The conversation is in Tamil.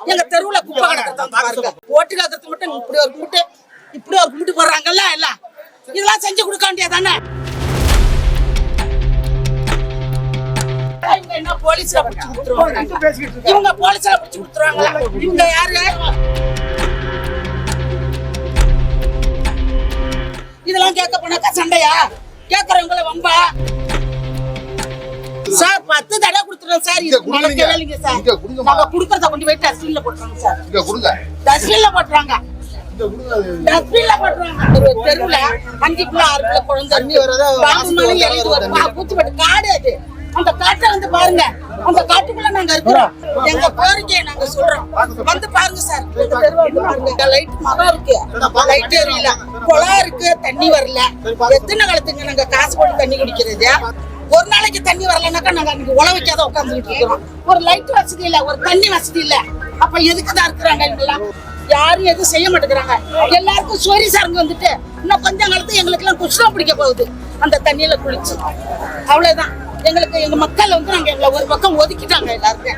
எங்க தெருவுல குப்பை கிடக்கிறத வந்து பாருங்க. ஓட்டு கேட்கறது மட்டும் இப்படி ஒரு கும்பிட்டு இப்படி ஒரு கும்பிட்டு போடுறாங்கல்ல எல்லாம். இதெல்லாம் செஞ்சு கொடுக்க வேண்டியதானே இவங்க என்ன போலீஸ்ல பிடிச்சு கொடுத்துருவாங்க இவங்க போலீஸ்ல பிடிச்சு கொடுத்துருவாங்களா? இவங்க யாரு? இதெல்லாம் கேட்க போனாக்கா சண்டையா? கேட்கறவங்கள வம்பா? சார் பத்து தடவை சார். இது கொடுங்க நடக்கவே இல்லைங்க சார். இங்க. நாங்க கொடுக்கறத கொண்டு போய் டஸ்ட்பின்ல போட்டுறாங்க சார். இங்க கொடுங்க. டஸ்ட்பின்ல போட்டுறாங்க. கொடுங்க டஸ்ட்பின்ல போட்டுறாங்க. ஒரு தெருவுல அஞ்சு கிலோ ஆறு கிலோ குழந்தை தண்ணி வரதா பாம்பு மேல எழுதி வரும் பூச்சிப்பட்டு காடு அது. அந்த காட்டை வந்து பாருங்க. அந்த காட்டுக்குள்ள நாங்க இருக்கிறோம். எங்க கோரிக்கையை நாங்க சொல்றோம். வந்து பாருங்க சார். பாருங்க. லைட் மரம் இருக்கு. லைட் எரியல குளம் இருக்கு. தண்ணி வரல. எத்தனை காலத்துக்கு நாங்க காசு போட்டு தண்ணி குடிக்கிறது? ஒரு நாளைக்கு தண்ணி வரலனாக்கா நாங்க அன்னைக்கு உழவைக்காத உட்காந்துட்டு இருக்கிறோம். ஒரு லைட் வசதி இல்ல ஒரு தண்ணி வசதி இல்ல. அப்ப எதுக்கு தான் இருக்கிறாங்க இவங்கெல்லாம்? யாரும் எதுவும் செய்ய மாட்டேங்கிறாங்க. எல்லாருக்கும் சோரி சாருங்க வந்துட்டு இன்னும் கொஞ்சம் காலத்து எங்களுக்கு எல்லாம் குஷ்டம் பிடிக்க போகுது. அந்த தண்ணியில குளிச்சு. அவ்வளவுதான். எங்களுக்கு எங்க மக்கள் வந்து நாங்க எங்களை ஒரு பக்கம் ஒதுக்கிட்டாங்க எல்லாருமே.